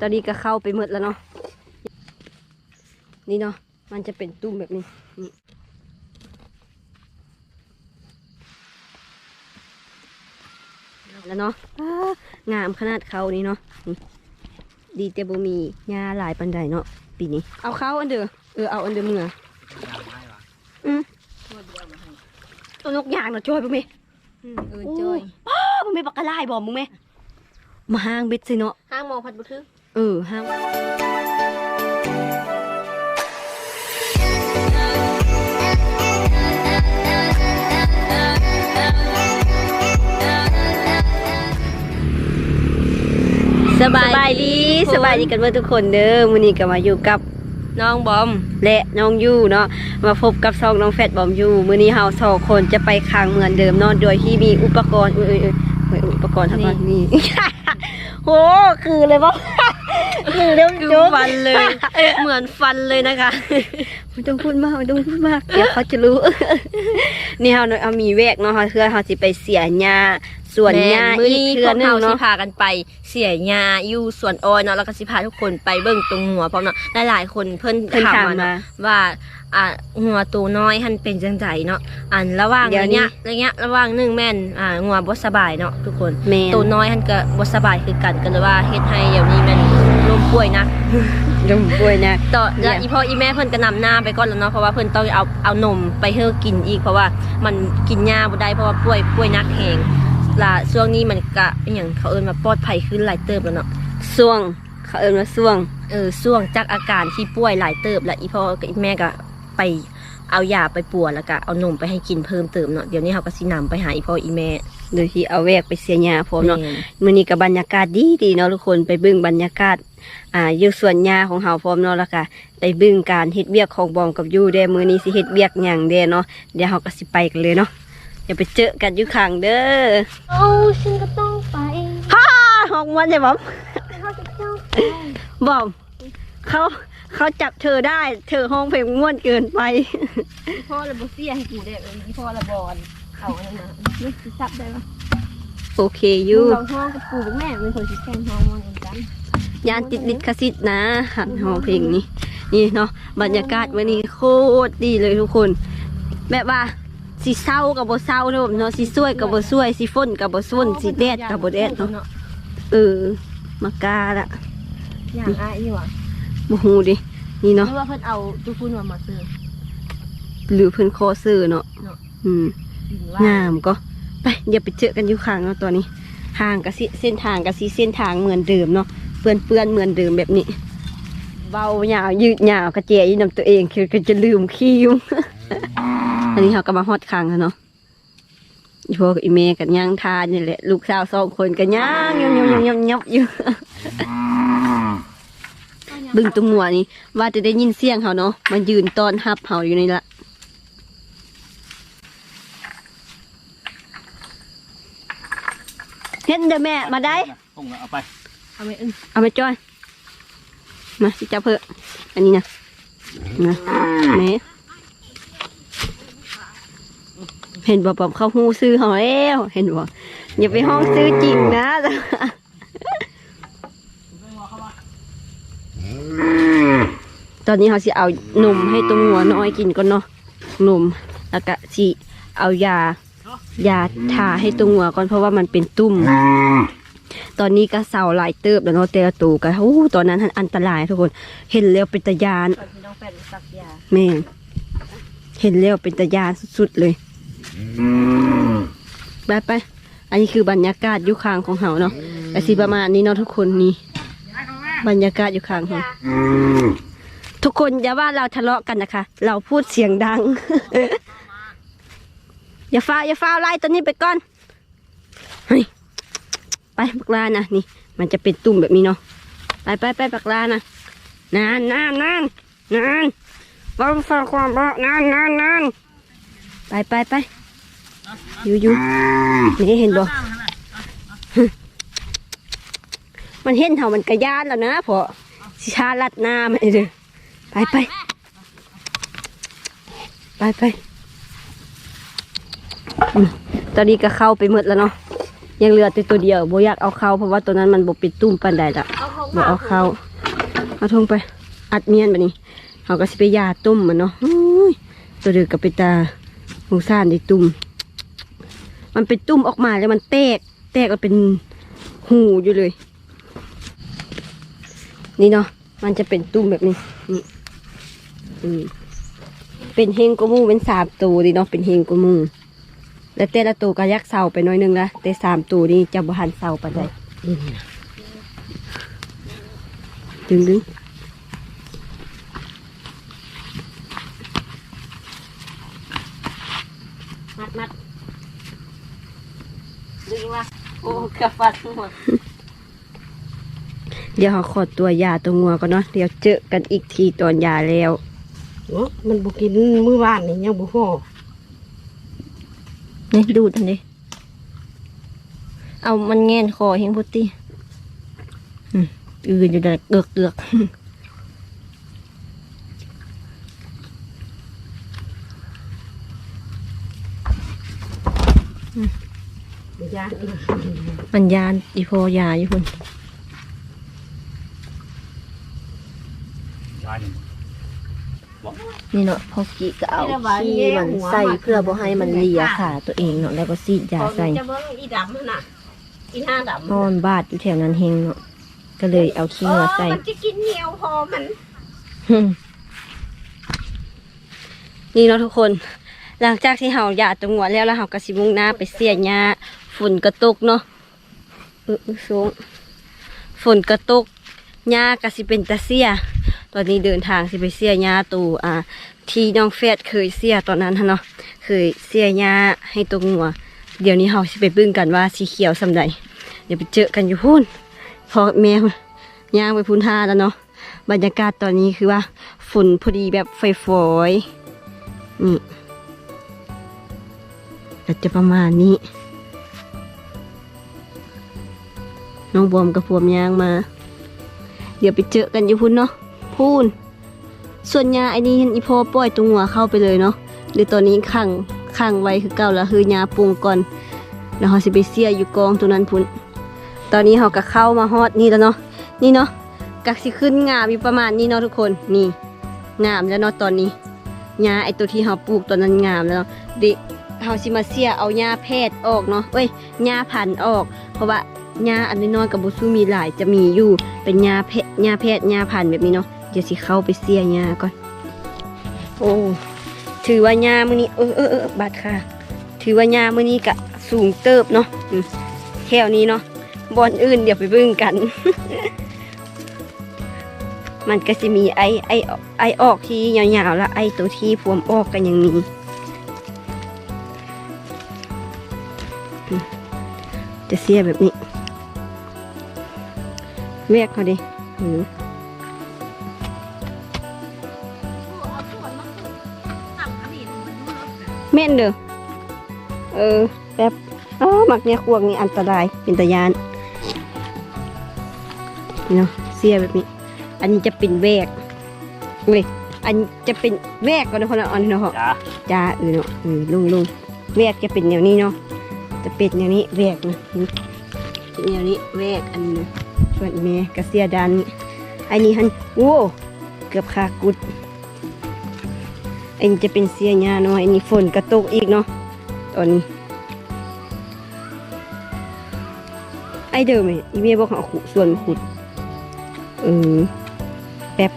ตอนนี้ก็เข้าไปหมดแล้วเนาะ นี่เนาะ มันจะเป็นตุ้มแบบนี้ นี่แล้วเนาะอ้างามขนาดเขานี่เนาะนี่ดีแต่บ่มีหญ้าหลายปันใดเนาะปีนี้ เอาเข้าอันเด้อเออเอาอันเด้อมึงอะอืมตัวนกยางเนาะช่วยพ่อแม่เออจอยอ้ามึงไม่ปักกระไล่บอกมึงไหมมาห้างเบ็ดสิเนาะห้างมองพัดบุทึก เออห้างสบายดีสบายดีกันเมื่อทุกคนเด้อมื้อนี้ก็มาอยู่กับน้องบอมและน้องยูเนาะมาพบกับซองน้องแฟดบอมยูมื้อนี้เฮาสองคนจะไปค้างเมือนเดิมเนาะโดยที่มีอุปกรณ์เอ้ยเอ้ยเอ้ยอุปกรณ์ทั้งหมดนี่โหคือเลยบ่ คือเร็วคือโจ๊กฟันเลย เหมือนฟันเลยนะคะไม่ต้องพูดมากไม่ต้องพูดมากเดี๋ยวเขาจะรู้ นี่เฮาเนาะเอามีแวกเนาะเฮาเพื่อเฮาสิไปเสียหญ้าส่วนหญ้ามืออีกนี้เทื่พอวกหนึเรางสิเนาะพากันไปเสียหญ้าอยู่สวนอ้อยเนาะแล้วก็สิพาทุกคนไปเบิ่งตรงหัวพร้อมเนาะหลายๆคนเพิ่นเพิ่นถามถามมามาเนาะว่าอ่าหัวตัวน้อยหันเป็นจังไดเนาะอันระหว่างเดี๋ยวระนี้ยะระยะระหว่างหนึงแม่นอ่าหัวบ่สบายเนาะทุกคนแม่นตัวน้อยหันก็บ่สบายคือกันก็เลยว่าเฮ็ดให้เดี๋ยวนี้แม่น ลมป่วยหนักดมป่วยนะต่อเนี่แล้วยอีพ่ออีแม่เพิ่นก็นำหน้าไปก่อนแล้วเนาะเพราะว่าเพิ่นต้องเอาเอานมไปให้กินอีก เพราะว่ามันกินยาบ่ได้เพราะว่าป่วยป่วยหนักแหงล่ะช่วงนี้มันก็อหย่างเขาเอิ้นว่าปลอดภัยขึ้นหลายเติบแล้วเนาะส่วง เขาเอิ้นว่าส่วง เออช่วงจากอาการที่ป่วยหลายเติบ แล้วอีพ่อกับอีแม่ก็ไปเอายาไปปัวแล้วก็เอานมไปให้กินเพิ่มเติมเนาะเดี๋ยวนี้เขาก็สินำไปหาอีพ่ออีแม่ โดยที่เอาแวกไปเสียหญ้าพร้อมเนาะแม่นมื้อนี้ก็บรรยากาศดีดีเนาะทุกคนไปเบิ่งบรรยากาศ อ่าอยู่สวนหญ้าของเฮาพร้อมเนาะแล้วก็ไปเบิ่งการเฮ็ดเวียกของบอมกับยูเด้มื้อนี้สิเฮ็ดเวียกหยังเด้เนาะเดี๋ยวเฮาก็สิไปกันเลยเนาะเดี๋ยวไปเจอกันอยู่ข้างเด้อเอาฉันก็ต้องไปฮ่าหอกมันเลยบอมเขาจะต้องไปบอมเขาเขาจับเธอได้ เธอห้องเพลงม่วนเกินไปอีพ่อระบ่เสียให้กูได้เอออีพ่อระบอนเอาอันนั้นมานี่สิซับได้ปะโอเคออยู่ยู่เราห้องกับปู่กับแม่เป็นคนสิแซงห้องมันเหมือนกัน ยานติดลิดคสิทธิ์นะหันห้องเพลงนี้นี่เนาะบรรยากาศวันนี้โคตรดีเลยทุกคน แบบว่าสีเศร้ากับบ่เศร้าเนาะเนาะสีสวยกับบ่สวยสีฝนกับบ่ฝนสีแดดกับบ่แดดเนาะเออมากาละอย่างอายอยู่อะบ่ฮู้ดินี่หเนาะรือว่าเพิ่นเอาตู้พุ่นมามาซื้อหรือเพิ่นคอซื้อเนาะเนาะอืมหรือว่างามก็ไปเดี๋ยวไปเจอกันอยู่ข้างเนาะตัวนี้ทางกับเส้นทางกับสีเส้นทางเหมือนเดิมเนาะเปื้อนเปื้อนๆเหมือนเดิมแบบนี้เบายาวยืดยาวกระเจียยี่นำตัวเองคือก็จะลืมคิวอันนี้เขาก็มาฮอดข้างแล้วเนาะอีพวกอีเมกันย่างทานนี่แหละลูกสาวสองคนกันย่างยำยำยำยำอยู่บึงตรงหัวนี่ว่าจะได้ยินเสียงเขาเนาะมันยืนต้อนรับเขาอยู่นี่ละเห็นเด้อแม่มาได้ส่งแล้วเอาไป เอาไปอึ้งเอาไปจ้อย มาสิจับเพื่อะอันนี้นะนะแม่เห็นบอกบอกเขาหูซื้อเขาแล้วเห็นบอกอย่าไปห้องซื้อจริงนะตอนนี้เขาสิเอานมให้ตัวงัวน้อยกินก่อนเนาะนมแล้วก็สิเอายายาทาให้ตัวงัวก่อนเพราะว่ามันเป็นตุ่ม ตอนนี้ก็เสาหลายเติบแล้วเนาะแต่ละตูก็โอ้ตอนนั้นอันตรายทุกคน เห็นแล้วเป็นตะยานก่อนที่น้องแฟนสักยาแม่เห็นแล้วเป็นตะยานสุดๆเลยไปไปอันนี้คือบรรยากาศยู่ข้างของเฮาเนาะแต่สิประมาณนี้เนาะทุกคนนี่บรรยากาศยู่ข้างเฮาทุกคนอย่าว่าเราทะเลาะกันนะคะ เราพูดเสียงดัง อย่าฟ้าอย่าฟ้าไล่ตัวนี้ไปก่อนเฮ้ย ไปปักลานะนี่ มันจะเป็นตุ่มแบบนี้เนาะไปไปไปปักลานะนานนานนานนานฟังฟังความบอกนานนานนานไปไปไปอยู่อยู่นี่เห็นบ่มันเห็นเห่ามันกระยานแล้วนะพอสิชาลัดหน้ามันเลยไปไปไปไปตอนนี้ก็เข้าไปหมดแล้วเนาะ ยังเหลือแต่ตัวเดียวโบอยากเอาเข้าเพราะว่าตัวนั้นมันบเป็นตุ้มปันใดละเอาของบ่เอาเข้าเอาทงไป อัดเมียนแบบนี้เขาก็สิไปยาตุ่มมันเนาะอุ้ยตัวเดือกกับไปตาหมูซ่านได้ตุ่มมันเป็นตุ่มออกมาแล้วมันแตก แตกแล้วเป็นหูอยู่เลย นี่เนาะมันจะเป็นตุ่มแบบนี้นี่อืมเป็นเฮงกว่าหมูเป็นสามตัวดีเนาะเป็นเฮงกว่าหมู แล้วแต่ละตัวก็ยักเสาไปหน้อยหนึงละแต่สามตัวนี้จะบหันเสาไปได้ดึงดึงมัดมัดดึงว่าโอ้เกือบฟัดหัวเดี๋ยวเขาขอตัวยาตัวงัวก่อนเนาะเดี๋ยวเจอกันอีกทีตอนยาแล้วเนาะมันบ่กินมื้อวานนี่ยังบ่พอ นี่ดูดอันนี้เอามันแง่นคอเฮงพุตตี้อืมอืออยู่แต่เกือกเกือกบ่ยานอีกมันยานอีโพยาอยู่คุณ ได้หนึ่ง นี่เนาะพอกี้ก็เอาขี้มันใส่เพื่อบ่ให้มันเลียขาตัวเองเนาะแล้วก็ซีดยาใส่จะเบิ่งอีดำนั่นน่ะอีหน้าดำเพราะมันบาดอยู่แถวนั้นเฮงเนาะก็เลยเอาขี้งัวใส่มันจะกินเหนียวพอมันนี่เนาะทุกคน หลังจากที่เฮาหยาตัวงัวแล้วแล้วเฮาก็สิมุ่งหน้าไปเสียหญ้าฝนก็ตกเนาะเออเออสูงฝนก็ตก หญ้าก็สิเป็นตาเสีย ตอนนี้เดินทางสิไปเสียหญ้าตูอ่า ที่น้องเฟดเคยเสียตอนนั้นหั้นเนาะ เคยเสียหญ้าให้ตัวงัว เดี๋ยวนี้เฮาสิไปบิ่งกันว่าสีเขียวสำใดเดี๋ยวไปเจอกันอยู่พุ่นพอแม่ย่างไปพุ่นท่าแล้วเนาะ บรรยากาศตอนนี้คือว่าฝนพอดีแบบไฟฝอยๆนี่ก็จะประมาณนี้ น้องบอมกับพวมย่างมา เดี๋ยวไปเจอกันอยู่พุ่นเนาะพูนส่วนยาไอ้นี้เห็นอีพอปล่อยตัวงัวเข้าไปเลยเนาะเดี๋ยวตอนนี้ขังขังไว้คือเก่าแล้วคือยาปรุงก่อนแล้วเขาสิไปเสียอยู่กองตัวนั้นพุ่นตอนนี้เขาก็เข้ามาฮอดนี่แล้วเนาะนี่เนาะกักสิขึ้นงามอยู่ประมาณนี้เนาะทุกคนนี่งามแล้วเนาะตอนนี้หญ้าไอตัวที่เขาปลูกตอนนั้นงามแล้วเนาะเดิเขาสิมาเสียเอาหญ้าแพทย์ออกเนาะเอ้ยหญ้าพันธุ์ออก เพราะว่า หญ้าอันน้อยๆกับบุซูมีหลายจะมีอยู่เป็นหญ้าแพทย์หญ้าแพทหญ้าพันธุ์แบบนี้เนาะเดี๋ยวสิเข้าไปเสียหญ้าก่อน โอ้ถือว่าหญ้ามื้อนี้เออเออเออบาดค่ะ ถือว่าหญ้ามื้อนี้กะสูงเติบเนาะแถวนี้เนาะบอนอื่นเดี๋ยวไปบิ่งกัน มันก็จะมีไอไอไอออกที่ยาวๆแล้วไอตัวที่พวมออกกันอย่างนี้จะเสียแบบนี้ แวกเขาดิอืมแม่นเด้อ เออแบบอ๋อหมักเนี่ยควงนี่อันตราย เป็นตะยานนี่เนาะเสียแบบนี้ อันนี้จะเป็นแวกเว้ยอันจะเป็นแวกก่อนนะคนละอันเนาะจ้าจ้าเออเนาะเออลุงลุงแวกจะเป็นแนวนี้เนาะ จะเป็นแนวนี้แวกนะนี่เป็นแนวนี้แวกอันนี้นะ ส่วนเมกระเสียดานนี้อันนี้ฮันโว้เกือบขากุดอันนี้จะเป็นเสียหญ้าเนาะอันนี้ฝนกระตกอีกเนาะตอนนี้ไอเดิมไอ้อีเมียบอกเขาขุดส่วนขุดเออแป๊บ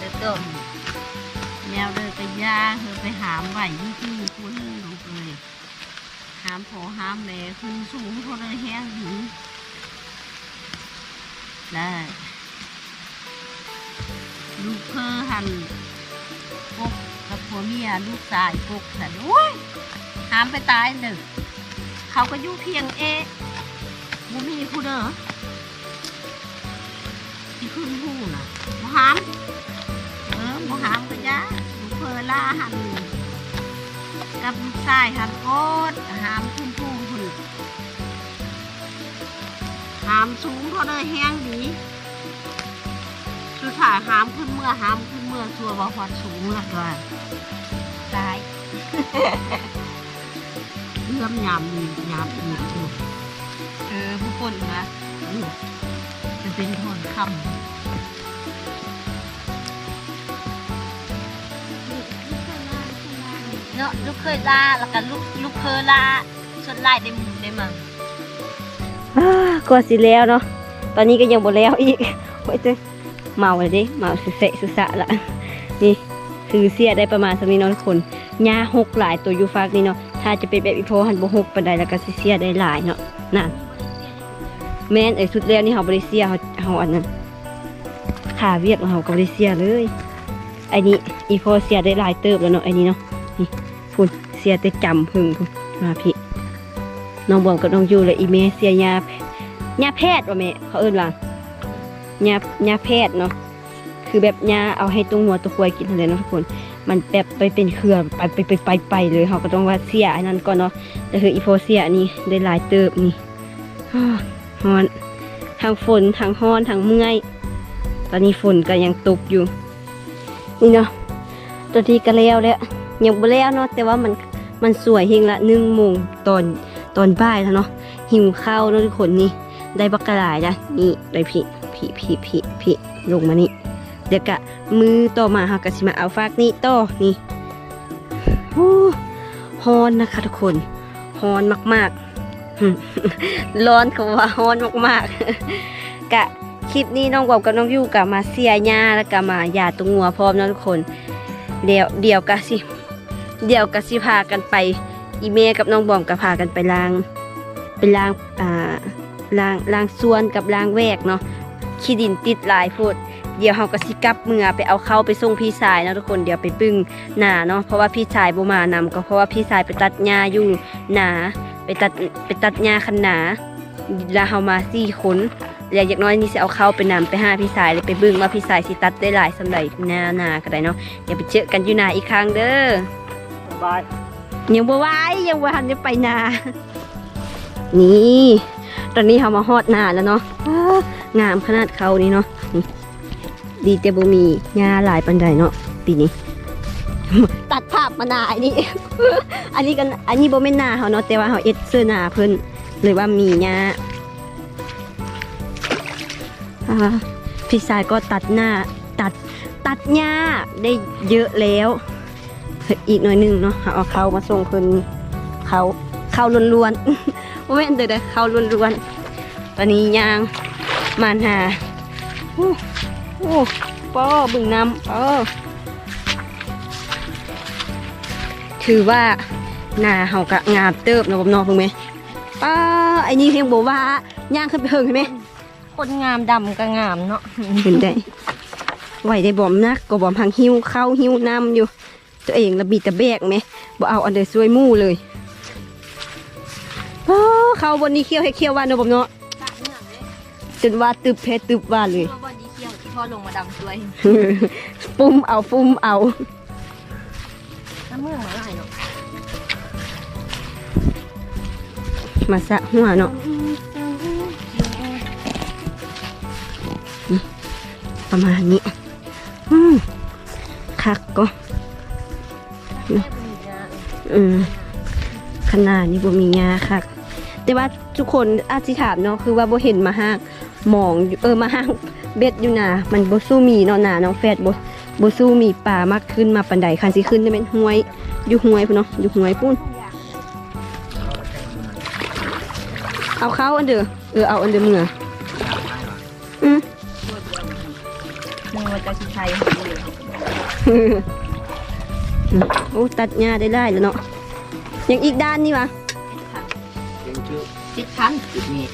เป็นตะต้มแนวเลยกระยาเธอไปหามไหวที่ที่คุณลูกเลยหามพ่อหามแม่ขึ้นสูงเขาเลยแห้งหินแล้ลูกเพอหันปกกับผัวเมียลูกชายปกแต่โอ้ยหามไปตายหนึ่งเขาก็อยู่เพียงเอะบุมีผู้เด้อที่ขึ้นผู้น่ะหาม หามก็ยาลูกเพอล่าหันกับลูกชายหันโคตรหามขึ้นผู้หุ่นหามสูงเขาเลยแห้งดี สุดท้ายหามขึ้นเมื่อหามขึ้นเมื่อชัวบ่พอดสูงละก็ตายเลื่อมยามดียามดีเออผู้คนนะจะเป็นทนคำ เนาะลูกเคยล่าแล้วก็ลูกลูกเคยล่าชนลายได้หมุนได้มังอ่ากว่าสิแล้วเนาะตอนนี้ก็ยังบ่แล้วอีกโอ้ยเจ้เมาเลยดิเมาสุเสะสุสะละนี่คือเสียได้ประมาณสักนี้เนาะทุกคนหญ้าหกหลายตัวอยู่ฟากนี่เนาะถ้าจะเป็นแบบอีโพหันบ่หกปานใดแล้วก็สิเสียได้หลายเนาะนั่นแม่นไอ้สุดแล้วนี่เฮาบ่ได้เสียเฮาเฮาอันนั้นขาเวียกเฮาก็บ่ได้เสียเลยไอ้นี่อีโพเสียได้หลายเติบแล้วเนาะไอ้นี่เนาะนี่ พุ่นเสียแต่จำพึ่งพุ่นมาพี่น้องบอมกับน้องยูและอีเมเสียยายาแพทย์ว่าแม่เขาเอิ้นว่ายายาแพทย์เนาะคือแบบยาเอาให้ตรงหัวตัวควายกินอะไรเนาะทุกคน มันแบบไปเป็นเครือไปไปไปไปไปเลยเขาก็ต้องว่าเสียอันนั้นก่อนเนาะแต่คืออีโฟเสียนี่ได้หลายเติบนี่ฮ้อนทางฝนทางฮ้อนทางเมื่อย ตอนนี้ฝนก็ยังตกอยู่ นี่เนาะตอนนี้ก็แล้วแล้ว ยังบ่แล้วเนาะแต่ว่ามันมันสวยเฮงละหนึ่งโมงตอนตอนบ่ายแล้วเนาะหิวข้าวเนาะทุกคนนี่ได้บักกะลายจ้ะนี่ได้พี่พี่พี่พี่พี่ลงมานี่เดี๋ยวกะมือต่อมาเฮากะสิมาเอาฟากนี่ต่อนี่โอ้ฮอนนะคะทุกคนฮอนมากๆร้อนเขาว่าฮอนมากๆกะคลิปนี้น้องบอบกับน้องยูกะมาเสียหญ้าแล้วกะมาหยาตรงงัวพร้อมเนาะทุกคน เดี๋ยวเดี๋ยวกะสิ เดี๋ยวกะสิพากันไป อีเมกับน้องบอมก็พากันไปล้างไปล้างอ่าล้างล้างส่วนกับล้างแวกเนาะขี้ดินติดลายโพดเดี๋ยวเฮาก็สิกลับเมือไปเอาเข้าไปส่งพี่ชายเนาะทุกคนเดี๋ยวไปปึ้งหนาเนาะเพราะว่าพี่ชายบ่มานำก็เพราะว่าพี่ชายไปตัดหญ้าอยู่หนาไปตัดไปตัดหญ้าคันหนาแล้วเฮามาสี่คนแล้วอย่างน้อยนี่สิเอาเข้าไปนำไปหาพี่ชายเลยไปบึ้งว่าพี่ชายสิตัดได้หลายสำหรับหน้าหนาก็ได้เนาะเดี๋ยวไปเจอกันอยู่หนาอีกครั้งเด้อ บายยังบ่ไหวยังบ่ทันได้ไปนา นี่ ตอนนี้เขามาฮอดนาแล้วเนาะงามขนาดเขานี่เนาะดีแต่บ่มีหญ้าหลายปันใดเนาะปีนี้ ตัดภาพมานาอันนี้ อันนี้กันอันนี้บ่แม่นนาเขาเนาะแต่ว่าเขาเอ็ดเสื้อนาเพิ่นเลยว่ามีหญ้าอ่าพี่ชายก็ตัดหน้าตัดตัดหญ้าได้เยอะแล้ว อีกหน่อยหนึงเนาะเอาเข้ามาส่งเพิ่นเขาเข้าล้วนๆว่าแม่นเด้อเด้อเข้าล้วนๆตอนนี้ย่างมาหาโอ้โอ้ป้อบึงน้ำป้อถือว่าหน้าเฮากะงามเติบเนาะบ่เนอกเพิ่งไหมป้าไอ้นี่เพียงบอกว่าย่างขึ้นไปเพิ่งเห็นไหมคนงามดำก็งามเนาะเห็นได้ไหวได้บอมนักก็บอมพังหิวเข้าหิวน้ำอยู่ ตัวเองระบีตะแบกไหมบ่เอาอันเดอร์ซวยหมู่เลยอ้าวเข้าบนนี้เคี้ยวให้เคี้ยวว่าเนาะบอมเนาะตากเนื่องเลยจนว่าตึบเพชรตึบว่าเลยตัวบอดี้เคียวที่พ่อลงมาดำด้วยปุ้มเอาปุ้มเอาน้ำเมืองมาหลายเนาะมาสะหัวเนาะประมาณนี้ อืมคักก็ แม่บุญญาอืมขนาดนี้บ่มียาค่ะ แต่ว่าทุกคนอาจสิถามเนาะคือว่าบ่เห็นมาห้างหมองอยู่เออมาห้างเบ็ดอยู่นามันบ่สู้มีเนาะนาน้องแฟดบ่บ่สู้มีป่ามากขึ้นมาปานใดคันสิขึ้นจะเป็นห้วยอยู่หวยพุ่นเนาะอยู่หวยปุ้นเอาเข้าอันเด้อเออเอาอันเด้อเมื่ออืมนึงว่าจะสิใช้ โอ้ตัดหญ้าได้ได้แล้วเนาะยังอีกด้านนี่วะยังชื่อติดพันจุดนี้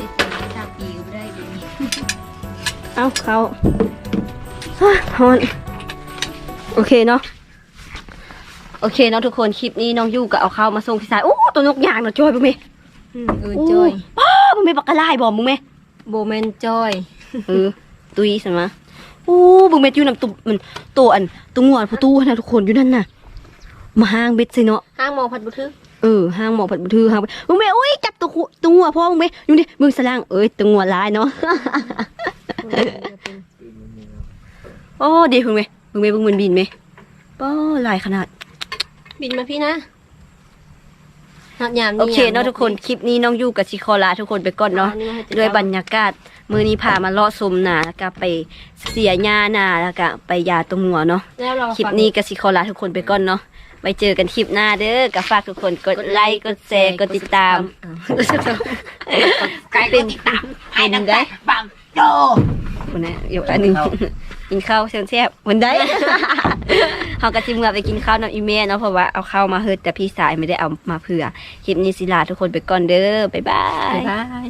ติดพันสามปีก็ไม่ได้เดี๋ยวนี้เอาเข้าฮะฮอนโอเคเนาะโอเคเนาะทุกคนคลิปนี้น้องยู่ก็เอาเข้ามาส่งพี่สายโอ้ตัวนกยางเนาะจอยบุ้มเมเออจอยป้าบุ้มเมบักกะไล่บอกบุ้มเมโบแมนจอยเออตุยสันมาโอ้บุ้มเมอยู่นำตุมันตัวอันตัวงวดผู้ตู้นะทุกคนอยู่นั่นน่ะ มาห้างเบ็ดสิเนาะห้างมองพัดบุทึกเออห้างหมอผัดบุทือห้างมึงเมอุ้ยจับตัวขุตัวงัวพ่อมึงเมอยู่ดิมึงสลางเอ้ยตัวงัวลายเนาะโอ้ดีมึงเมมึงเมมึงมันบินเมป้อลายขนาด บินมาพี่นะ นัดยามนี่โอเคเนาะทุกคนคลิปนี้น้องอยู่กับชิคอลาทุกคนไปก่อนเนาะด้วยบรรยากาศมือนี้พามาเลาะสมหนาแล้วก็ไปเสียหญ้าหนาแล้วก็ไปยาตัวงัวเนาะแล้วเราคลิปนี้กับชิคอลาทุกคนไปก่อนเนาะไว้เจอกันคลิปหน้าเด้อกับฝากทุกคนกดไลค์กดแชร์กดติดตามไก่ก็ติดตามให้น้ำได้บังโตคนนะอยู่อันหนึ่ง กินข้าวแซ่บๆวันได้เขาก็จิเมื่อไปกินข้าวน้ำอีเมลเนาะเพราะว่าเอาข้าวมาเฮิดแต่พี่สายไม่ได้เอามาเผื่อคลิปนี้สิลาทุกคนไปก่อนเด้อบ๊ายบาย บ๊ายบาย